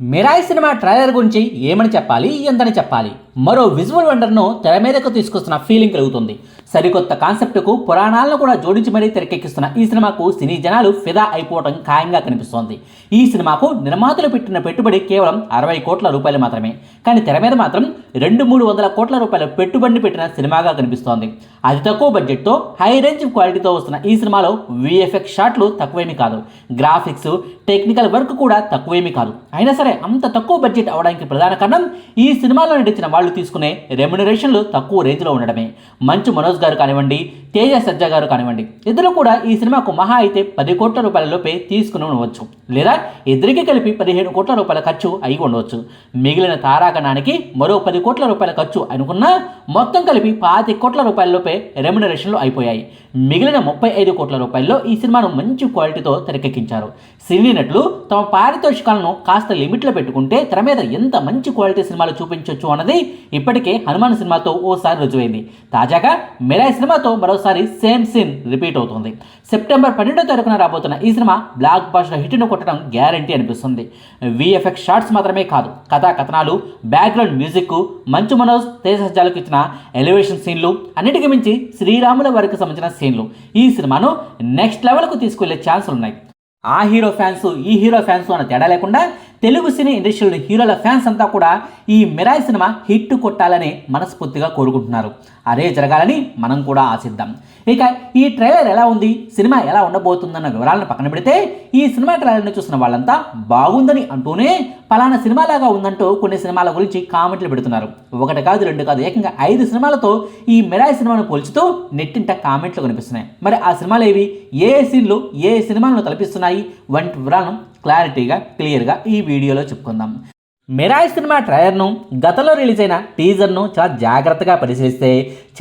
Mirai cinema trailer గురించి ఏమని చెప్పాలి ఎంతని చెప్పాలి? మరో విజువల్ వండర్ను తెర మీదకు తీసుకొస్తున్న ఫీలింగ్ కలుగుతుంది. సరికొత్త కాన్సెప్ట్కు పురాణాలను కూడా జోడించి మరీ తెరకెక్కిస్తున్న ఈ సినిమాకు సినీ జనాలు ఫిదా అయిపోవడం ఖాయంగా కనిపిస్తోంది. ఈ సినిమాకు నిర్మాతలు పెట్టిన పెట్టుబడి కేవలం అరవై కోట్ల రూపాయలు మాత్రమే. కానీ తెర మీద మాత్రం రెండు మూడు వందల కోట్ల రూపాయల పెట్టుబడిని పెట్టిన సినిమాగా కనిపిస్తోంది. అతి తక్కువ బడ్జెట్తో హై రేంజ్ క్వాలిటీతో వస్తున్న ఈ సినిమాలో విఎఫ్ఎక్స్ షాట్లు తక్కువేమీ కాదు. గ్రాఫిక్స్ టెక్నికల్ వర్క్ కూడా తక్కువేమీ కాదు. అయినా సరే అంత తక్కువ బడ్జెట్ అవడానికి ప్రధాన కారణం ఈ సినిమాలో నటించిన వాళ్ళు తీసుకునే రెమ్యునరేషన్లు తక్కువ రేంజ్లో ఉండడమే. మంచు మనోజ్ గారు కానివ్వండి తేజ సజ్జా గారు కానివ్వండి ఇద్దరు కూడా ఈ సినిమాకు మహా అయితే పది కోట్ల రూపాయల లోపే తీసుకుని ఉండవచ్చు. లేదా ఇద్దరికి కలిపి పదిహేను కోట్ల రూపాయల ఖర్చు అయి ఉండవచ్చు. మిగిలిన తారాగణానికి మరో పది కోట్ల రూపాయల ఖర్చు అనుకున్నా మొత్తం కలిపి పాతి కోట్ల రూపాయల లోపే రెమ్యునరేషన్లు అయిపోయాయి. మిగిలిన ముప్పై ఐదు కోట్ల రూపాయల్లో ఈ సినిమాను మంచి క్వాలిటీతో తెరకెక్కించారు. సినీ నటులు తమ పారితోషికాలను కాస్త లిమిట్లో పెట్టుకుంటే తెర మీద ఎంత మంచి క్వాలిటీ సినిమాలు చూపించవచ్చు అన్నది ఇప్పటికే హనుమాన్ సినిమాతో ఓసారి రుజువైంది. తాజాగా మిరాయ్ సినిమాతో మరోసారి సేమ్ సీన్ రిపీట్ అవుతుంది. సెప్టెంబర్ పన్నెండో తారీఖున రాబోతున్న ఈ సినిమా బ్లాక్ బాస్టర్ హిట్ను కొట్టడం గ్యారంటీ అనిపిస్తుంది. విఎఫ్ఎక్స్ షార్ట్స్ మాత్రమే కాదు కథా కథనాలు బ్యాక్గ్రౌండ్ మ్యూజిక్ మంచు మనోజ్ తేజ సజ్జాలకు ఇచ్చిన ఎలివేషన్ సీన్లు అన్నిటికీ మించి శ్రీరాముల వారికి సంబంధించిన సీన్లు. ఈ సినిమాను నెక్స్ట్ లెవెల్కు తీసుకెళ్ళే ఛాన్సులు ఉన్నాయి ఆ హీరో ఫ్యాన్స్ ఈ హీరో ఫ్యాన్స్ అన్న తేడా లేకుండా తెలుగు సినీ ఇండస్ట్రీలో హీరోల ఫ్యాన్స్ అంతా కూడా ఈ మిరాయి సినిమా హిట్ కొట్టాలని మనస్ఫూర్తిగా కోరుకుంటున్నారు. అదే జరగాలని మనం కూడా ఆశిద్దాం. ఇక ఈ ట్రైలర్ ఎలా ఉంది? సినిమా ఎలా ఉండబోతుందన్న వివరాలను పక్కన పెడితే ఈ సినిమా ట్రైలర్ని చూసిన వాళ్ళంతా బాగుందని అంటూనే పలానా సినిమాలాగా ఉందంటూ కొన్ని సినిమాల గురించి కామెంట్లు పెడుతున్నారు. ఒకటి కాదు రెండు కాదు ఏకంగా ఐదు సినిమాలతో ఈ మిరాయి సినిమాను పోల్చుతూ నెట్టింట కామెంట్లు కనిపిస్తున్నాయి. మరి ఆ సినిమాలు ఏవి? ఏ సీన్లు ఏ సినిమాలను తలపిస్తున్నాయి? వంటి వివరాలను క్లారిటీగా క్లియర్గా ఈ వీడియోలో చెప్పుకుందాం. మిరాయి సినిమా ట్రైలర్ను గతంలో రిలీజ్ అయిన టీజర్ను చాలా జాగ్రత్తగా పరిశీలిస్తే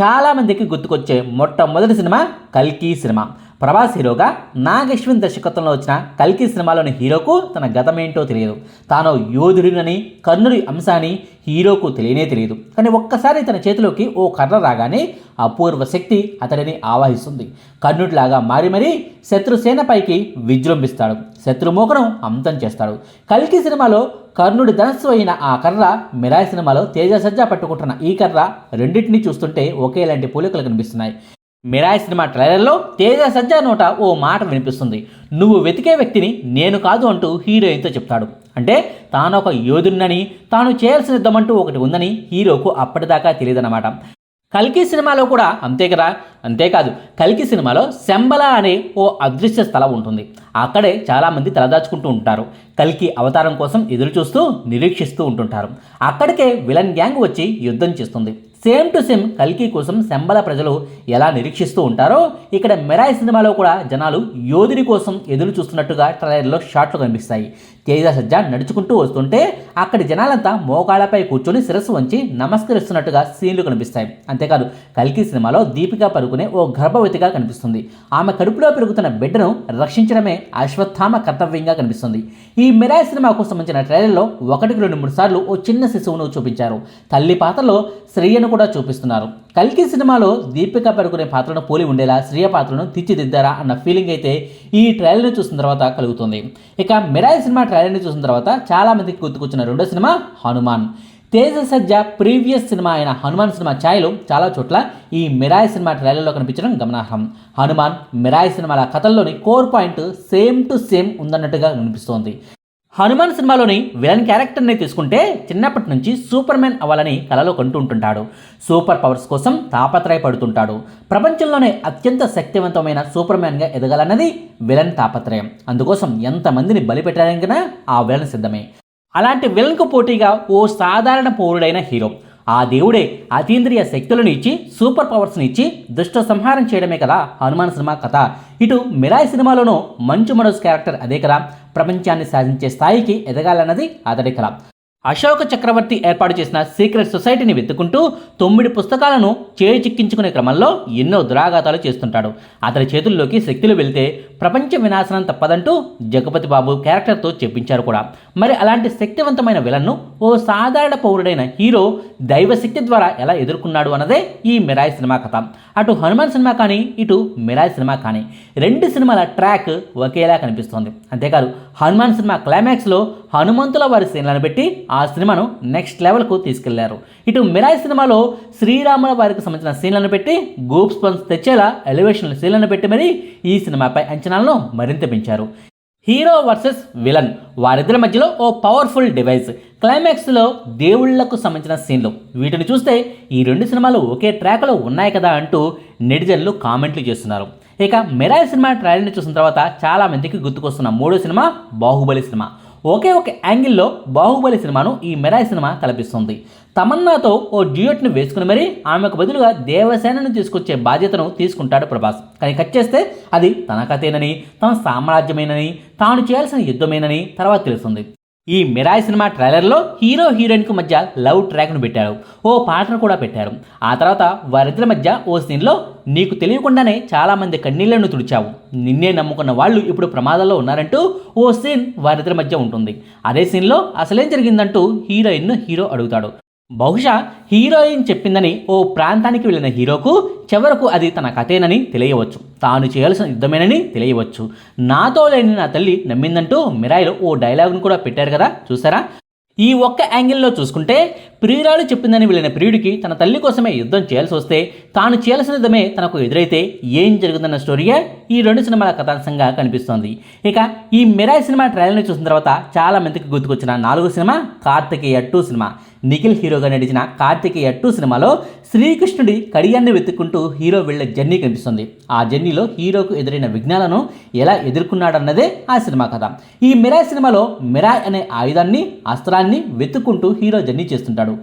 చాలామందికి గుర్తుకొచ్చే మొట్టమొదటి సినిమా కల్కి సినిమా. ప్రభాస్ హీరోగా నాగశ్విన్ దర్శకత్వంలో వచ్చిన కల్కి సినిమాలోని హీరోకు తన గతమేంటో తెలియదు. తాను యోధుడినని కర్ణుడి అంశాన్ని హీరోకు తెలియనే తెలియదు. కానీ ఒక్కసారి తన చేతిలోకి ఓ కర్ర రాగానే అపూర్వ శక్తి అతడిని ఆవాహిస్తుంది. కర్ణుడిలాగా మారి మరీ శత్రుసేనపైకి విజృంభిస్తాడు. శత్రుమోకను అంతం చేస్తాడు. కల్కి సినిమాలో కర్ణుడి ధనస్సు అయిన ఆ కర్ర మిరాయి సినిమాలో తేజ సజ్జ పట్టుకుంటున్న ఈ కర్ర రెండింటినీ చూస్తుంటే ఒకేలాంటి పోలికలు కనిపిస్తున్నాయి. మిరాయి సినిమా ట్రైలర్లో తేజ సజ్జా నోట ఓ మాట వినిపిస్తుంది. నువ్వు వెతికే వ్యక్తిని నేను కాదు అంటూ హీరోయిన్తో చెప్తాడు. అంటే తాను ఒక యోధుడినని తాను చేయాల్సిన యుద్ధమంటూ ఒకటి ఉందని హీరోకు అప్పటిదాకా తెలియదన్నమాట. కల్కి సినిమాలో కూడా అంతే కదా? అంతేకాదు కల్కి సినిమాలో శంబల అనే ఓ అదృశ్య స్థలం ఉంటుంది. అక్కడే చాలామంది తలదాచుకుంటూ ఉంటారు. కల్కి అవతారం కోసం ఎదురు చూస్తూ నిరీక్షిస్తూ ఉంటుంటారు. అక్కడికే విలన్ గ్యాంగ్ వచ్చి యుద్ధం చేస్తుంది. సేమ్ టు సేమ్ కల్కి కోసం శంబల ప్రజలు ఎలా నిరీక్షిస్తూ ఉంటారో ఇక్కడ మెరాయ్ సినిమాలో కూడా జనాలు యోధుడి కోసం ఎదురు చూస్తున్నట్టుగా ట్రైలర్లో షాట్లు కనిపిస్తాయి. తేజ సజ్జ నడుచుకుంటూ వస్తుంటే అక్కడి జనాలంతా మోకాళ్ళపై కూర్చొని శిరస్సు వంచి నమస్కరిస్తున్నట్టుగా సీన్లు కనిపిస్తాయి. అంతేకాదు కల్కి సినిమాలో దీపిక పరుకునే ఓ గర్భవతిగా కనిపిస్తుంది. ఆమె కడుపులో పెరుగుతున్న బిడ్డను రక్షించడమే అశ్వత్థామ కర్తవ్యంగా కనిపిస్తుంది. ఈ మిరాయ్ సినిమాకు సంబంధించిన ట్రైలర్లో ఒకటికి రెండు మూడు సార్లు ఓ చిన్న శిశువును చూపించారు. తల్లి పాత్రలో శ్రీయను కూడా చూపిస్తున్నారు. కల్కి సినిమాలో దీపిక పడుకునే పాత్రను పోలి ఉండేలా శ్రియ పాత్రను తీర్చిదిద్దారా అన్న ఫీలింగ్ అయితే ఈ ట్రైలర్ని చూసిన తర్వాత కలుగుతుంది. ఇక మిరాయి సినిమా ట్రైలర్ని చూసిన తర్వాత చాలామందికి గుర్తుకొచ్చిన రెండో cinema Hanuman. Teja Sajja previous cinema అయిన హనుమాన్ సినిమా ఛాయలు చాలా చోట్ల ఈ మిరాయి సినిమా ట్రైలర్లో కనిపించడం గమనార్హం. హనుమాన్ మిరాయి సినిమాల కథల్లోని core point same to same ఉందన్నట్టుగా కనిపిస్తోంది హనుమాన్ సినిమాలోని విలన్ క్యారెక్టర్ని తీసుకుంటే చిన్నప్పటి నుంచి సూపర్ మ్యాన్ అవ్వాలని కలలో కంటూ ఉంటుంటాడు. సూపర్ పవర్స్ కోసం తాపత్రయపడుతుంటాడు. ప్రపంచంలోనే అత్యంత శక్తివంతమైన సూపర్ మ్యాన్గా ఎదగాలన్నది విలన్ తాపత్రయం. అందుకోసం ఎంతమందిని బలిపెట్టడానికి ఆ విలన్ సిద్ధమే. అలాంటి విలన్కు పోటీగా ఓ సాధారణ పౌరుడైన హీరో. ఆ దేవుడే అతీంద్రియ శక్తులను ఇచ్చి సూపర్ పవర్స్ని ఇచ్చి దుష్ట సంహారం చేయడమే కదా హనుమాన్ సినిమా కథ. ఇటు మిరాయి సినిమాలోనూ మంచు మనోజ్ క్యారెక్టర్ అదే కదా ప్రపంచాన్ని సాధించే స్థాయికి ఎదగాలన్నది అతడి కళ అశోక చక్రవర్తి ఏర్పాటు చేసిన సీక్రెట్ సొసైటీని వెతుకుంటూ తొమ్మిది పుస్తకాలను చేయి చిక్కించుకునే క్రమంలో ఎన్నో దురాఘాతాలు చేస్తుంటాడు. అతని చేతుల్లోకి శక్తులు వెళ్తే ప్రపంచ వినాశనం తప్పదంటూ జగపతి బాబు క్యారెక్టర్తో చెప్పించారు కూడా. మరి అలాంటి శక్తివంతమైన విలన్ను ఓ సాధారణ పౌరుడైన హీరో దైవశక్తి ద్వారా ఎలా ఎదుర్కొన్నాడు అన్నదే ఈ మిరాయి సినిమా కథ. అటు హనుమాన్ సినిమా కానీ ఇటు మిరాయి సినిమా కానీ. రెండు సినిమాల ట్రాక్ ఒకేలా కనిపిస్తోంది. అంతేకాదు హనుమాన్ సినిమా క్లైమాక్స్లో హనుమంతుల వారి సీన్లను పెట్టి ఆ సినిమాను నెక్స్ట్ లెవెల్కు తీసుకెళ్ళారు. ఇటు మిరాయి సినిమాలో శ్రీరాముల వారికి సంబంధించిన సీన్లను పెట్టి గూప్స్ పంప్స్ తెచ్చేలా ఎలివేషన్ సీన్లను పెట్టి మరీ ఈ సినిమాపై అంచనా అంచనాలను మరింత పెంచారు. హీరో వర్సెస్ విలన్ వారిద్దరి మధ్యలో ఓ పవర్ఫుల్ డివైస్. క్లైమాక్స్లో దేవుళ్ళకు సంబంధించిన సీన్లు. వీటిని చూస్తే ఈ రెండు సినిమాలు ఒకే ట్రాక్లో ఉన్నాయి కదా అంటూ నెటిజన్లు కామెంట్లు చేస్తున్నారు. ఇక మెరాయి సినిమా ట్రైలర్ని చూసిన తర్వాత చాలా మందికి గుర్తుకొస్తున్న మూడో సినిమా బాహుబలి సినిమా. ఒకే ఒక యాంగిల్లో బాహుబలి సినిమాను ఈ మెరాయి సినిమా కల్పిస్తుంది తమన్నాతో ఓ డ్యూయట్ను వేసుకుని మరీ ఆమెకు బదులుగా దేవసేనను తీసుకొచ్చే బాధ్యతను తీసుకుంటాడు ప్రభాస్. కానీ కట్ చేస్తే అది తన కథేనని తన సామ్రాజ్యమేనని తాను చేయాల్సిన యుద్ధమేనని తర్వాత తెలుస్తుంది. ఈ మిరాయి సినిమా ట్రైలర్లో హీరో హీరోయిన్కు మధ్య లవ్ ట్రాక్ను పెట్టారు. ఓ పాటను కూడా పెట్టారు. ఆ తర్వాత వారిద్దరి మధ్య ఓ సీన్లో నీకు తెలియకుండానే చాలామంది కన్నీళ్ళను తుడిచావు. నిన్నే నమ్ముకున్న వాళ్ళు ఇప్పుడు ప్రమాదంలో ఉన్నారంటూ ఓ సీన్ వారిద్దరి మధ్య ఉంటుంది. అదే సీన్లో అసలేం జరిగిందంటూ హీరోయిన్ను హీరో అడుగుతాడు. బహుశా హీరోయిన్ చెప్పిందని ఓ ప్రాంతానికి వెళ్ళిన హీరోకు చివరకు అది తన కథేనని తెలియవచ్చు. తాను చేయాల్సిన యుద్ధమేనని తెలియవచ్చు. నాతో లేని నా తల్లి నమ్మిందంటూ మిరాయిలో ఓ డైలాగ్ను కూడా పెట్టారు కదా చూసారా? ఈ ఒక్క యాంగిల్లో చూసుకుంటే ప్రియురాలు చెప్పిందని వెళ్ళిన ప్రియుడికి తన తల్లి కోసమే యుద్ధం చేయాల్సి వస్తే తాను చేయాల్సిన యుద్ధమే తనకు ఎదురైతే ఏం జరుగుతుందన్న స్టోరీయే ఈ రెండు సినిమాల కథాంశంగా కనిపిస్తోంది. ఇక ఈ మిరాయి సినిమా ట్రైలర్ని చూసిన తర్వాత చాలా మందికి గుర్తుకొచ్చిన నాలుగో cinema Karthikeya two cinema. Nikhil హీరోగా నడిచిన కార్తికేయ టూ సినిమాలో శ్రీకృష్ణుడి కడియాన్ని వెతుక్కుంటూ హీరో వెళ్ళే జర్నీ కనిపిస్తుంది. ఆ జర్నీలో హీరోకు ఎదురైన విఘ్నాలను ఎలా ఎదుర్కొన్నాడన్నదే ఆ సినిమా కథ. ఈ మిరాయ్ సినిమాలో మిరాయ్ అనే ఆయుధాన్ని అస్త్రాన్ని వెతుక్కుంటూ హీరో జర్నీ చేస్తుంటాడు.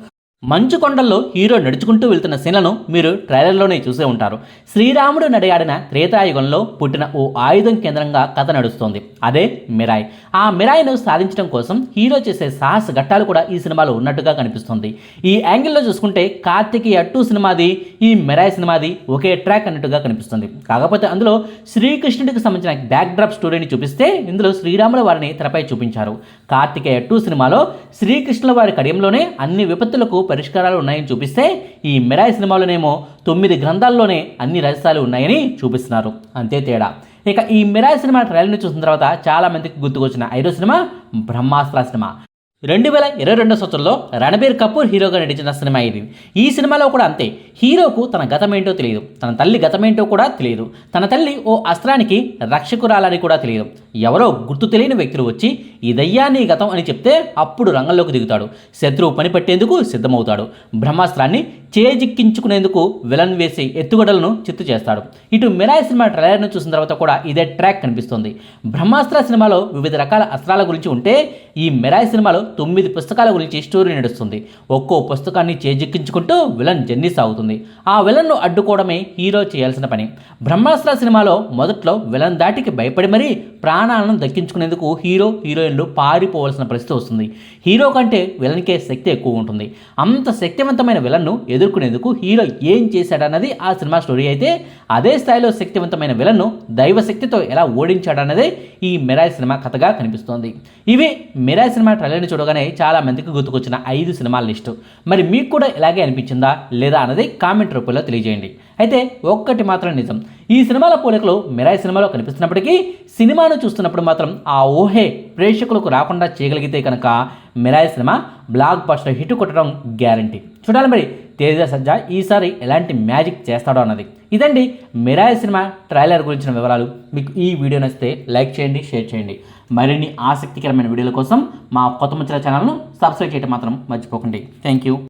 మంచు కొండల్లో హీరో నడుచుకుంటూ వెళ్తున్న సీన్లను మీరు ట్రైలర్లోనే చూసే ఉంటారు. శ్రీరాముడు నడయాడిన త్రేతాయుగంలో పుట్టిన ఓ ఆయుధం కేంద్రంగా కథ నడుస్తోంది. అదే మిరాయ్. ఆ మిరాయిను సాధించడం కోసం హీరో చేసే సాహస ఘట్టాలు కూడా ఈ సినిమాలో ఉన్నట్టుగా కనిపిస్తుంది. ఈ యాంగిల్లో చూసుకుంటే కార్తికేయ అట్టు సినిమాది ఈ మిరాయ్ సినిమాది ఒకే ట్రాక్ అన్నట్టుగా కనిపిస్తుంది. కాకపోతే అందులో శ్రీకృష్ణుడికి సంబంధించిన బ్యాక్ డ్రాప్ స్టోరీని చూపిస్తే ఇందులో శ్రీరాముల వారిని తెరపై చూపించారు. కార్తికేయ టూ సినిమాలో శ్రీకృష్ణుల వారి కడియంలోనే అన్ని విపత్తులకు పరిష్కారాలు ఉన్నాయని చూపిస్తే ఈ మిరాయి సినిమాలోనేమో తొమ్మిది గ్రంథాల్లోనే అన్ని రహస్యాలు ఉన్నాయని చూపిస్తున్నారు. అంతే తేడా. ఇక ఈ మిరాయి సినిమా ట్రైలర్ని చూసిన తర్వాత చాలా మందికి గుర్తుకొచ్చిన ఐదో సినిమా బ్రహ్మాస్త్ర సినిమా. రెండు వేల ఇరవై రెండో సంవత్సరంలో రణబీర్ కపూర్ హీరోగా నటించిన సినిమా ఇది. ఈ సినిమాలో కూడా అంతే. హీరోకు తన గతమేంటో తెలియదు. తన తల్లి గతమేంటో కూడా తెలియదు. తన తల్లి ఓ అస్త్రానికి రక్షకురాలని కూడా తెలియదు. ఎవరో గుర్తు తెలియని వ్యక్తులు వచ్చి ఇదయ్యా నీ గతం అని చెప్తే అప్పుడు రంగంలోకి దిగుతాడు. శత్రువు పని పట్టేందుకు సిద్ధమవుతాడు. బ్రహ్మాస్త్రాన్ని చేజిక్కించుకునేందుకు విలన్ వేసి ఎత్తుగడలను చిత్తు చేస్తాడు. ఇటు మిరాయి సినిమా ట్రైలర్ను చూసిన తర్వాత కూడా ఇదే ట్రాక్ కనిపిస్తుంది. బ్రహ్మాస్త్ర సినిమాలో వివిధ రకాల అస్త్రాల గురించి ఉంటే ఈ మిరాయి సినిమాలో తొమ్మిది పుస్తకాల గురించి స్టోరీ నడుస్తుంది. ఒక్కో పుస్తకాన్ని చేజిక్కించుకుంటూ విలన్ జర్నీ సాగుతుంది. ఆ విలన్ను అడ్డుకోవడమే హీరో చేయాల్సిన పని. బ్రహ్మాస్త్ర సినిమాలో మొదట్లో విలన్ దాటికి భయపడి మరీ ప్రాణాలను దక్కించుకునేందుకు హీరో హీరోయిన్ హీరోయిన్లు పారిపోవాల్సిన పరిస్థితి వస్తుంది. హీరో కంటే విలన్కే శక్తి ఎక్కువ ఉంటుంది. అంత శక్తివంతమైన విలన్ను ఎదుర్కొనేందుకు హీరో ఏం చేశాడన్నది ఆ సినిమా స్టోరీ అయితే అదే స్థాయిలో శక్తివంతమైన విలన్ను దైవశక్తితో ఎలా ఓడించాడన్నదే ఈ మిరాయ్ సినిమా కథగా కనిపిస్తోంది. ఇవి మిరాయ్ సినిమా ట్రైలర్ని చూడగానే చాలా మందికి గుర్తుకొచ్చిన ఐదు సినిమాల లిస్టు. మరి మీకు కూడా ఇలాగే అనిపించిందా లేదా అన్నది కామెంట్ రూపంలో తెలియజేయండి. అయితే ఒక్కటి మాత్రం నిజం. ఈ సినిమాల పోలికలు మిరాయ్ సినిమాలో కనిపిస్తున్నప్పటికీ సినిమాను చూస్తున్నప్పుడు మాత్రం ఆ ఊహే ప్రేక్షకులకు రాకుండా చేయగలిగితే కనుక Mirai cinema blockbuster hit కొట్టడం గ్యారంటీ. చూడాలి మరి తేజ సజ్జా ఈసారి ఎలాంటి మ్యాజిక్ చేస్తాడో అన్నది. ఇదండి మిరాయ్ సినిమా ట్రైలర్ గురించిన వివరాలు. మీకు ఈ వీడియో నచ్చితే లైక్ చేయండి షేర్ చేయండి. మరిన్ని ఆసక్తికరమైన వీడియోల కోసం మా కొత్త ముచ్చల ఛానల్ను సబ్స్క్రైబ్ చేయడం మాత్రం మర్చిపోకండి. Thank you.